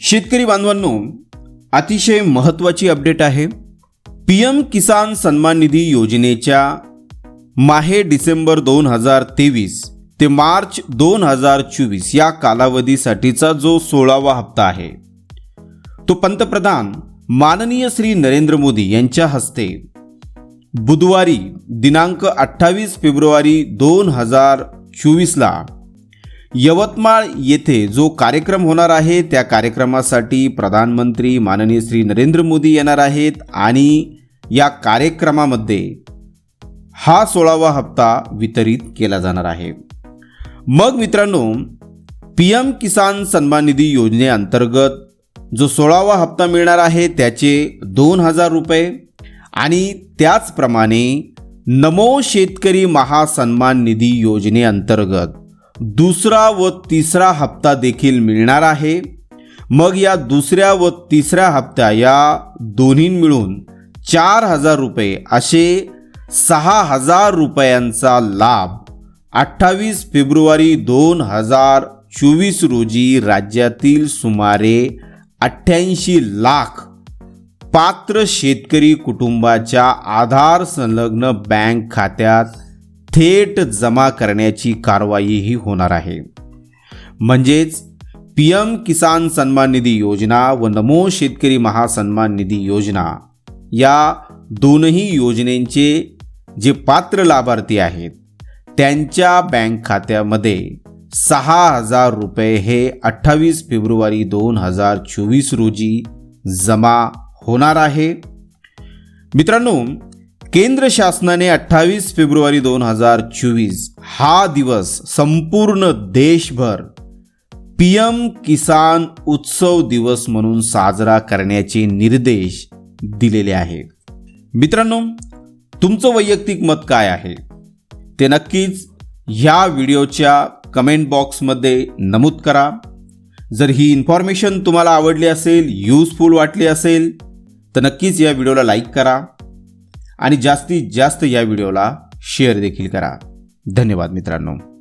शेतकरी बांधवांनो अतिशय महत्त्वाची अपडेट आहे. पी एम किसान सन्मान निधी योजनेच्या माहे डिसेंबर दोन हजार तेवीस ते मार्च दोन हजार चोवीस या कालावधीसाठीचा जो सोळावा हप्ता आहे तो पंतप्रधान माननीय श्री नरेंद्र मोदी यांच्या हस्ते बुधवारी दिनांक अठ्ठावीस फेब्रुवारी दोन हजार चोवीसला यवतमाळ येथे जो कार्यक्रम होणार आहे त्या कार्यक्रमासाठी प्रधानमंत्री माननीय श्री नरेंद्र मोदी येणार आहेत आणि या कार्यक्रमामध्ये हा सोळावा हप्ता वितरित केला जाणार आहे. मग मित्रांनो पी एम किसान सन्मान निधी योजनेअंतर्गत जो सोळावा हप्ता मिळणार आहे त्याचे दोन हजार रुपये आणि त्याचप्रमाणे नमो शेतकरी महासन्मान निधी योजनेअंतर्गत दुसरा व तिसरा हप्ता देखील मिळणार आहे. मग या दुसऱ्या व तिसऱ्या हप्त्या या दोन्ही मिळून चार हजार रुपये असे सहा हजार रुपयांचा लाभ अठ्ठावीस फेब्रुवारी दोन हजार चोवीस रोजी राज्यातील सुमारे अठ्ठ्याऐंशी लाख पात्र शेतकरी कुटुंबाच्या आधार संलग्न बँक खात्यात थेट जमा करण्याची कारवाईही होणार आहे. म्हणजेच पी एम किसान सन्मान निधी योजना व नमो शेतकरी महासन्मान निधी योजना या दोनही योजनेचे जे पात्र लाभार्थी आहेत त्यांच्या बँक खात्यामध्ये सहा हजार रुपये हे अठ्ठावीस फेब्रुवारी दोन हजार चोवीस रोजी जमा होणार आहे. मित्रांनो केंद्र शासनाने अठ्ठावीस फेब्रुवारी दोन हजार चोवीस हा दिवस संपूर्ण देशभर पी एम किसान उत्सव दिवस म्हणून साजरा करण्याचे निर्देश दिलेले आहेत. मित्रांनो तुमचं वैयक्तिक मत काय आहे? ते नक्कीच ह्या व्हिडिओच्या कमेंट बॉक्समध्ये नमूद करा. जर ही इन्फॉर्मेशन तुम्हाला आवडली असेल यूजफुल वाटली असेल तर नक्कीच या व्हिडिओला लाईक करा. आणि जास्तीत जास्त या व्हिडिओला शेअर देखील करा. धन्यवाद मित्रांनो.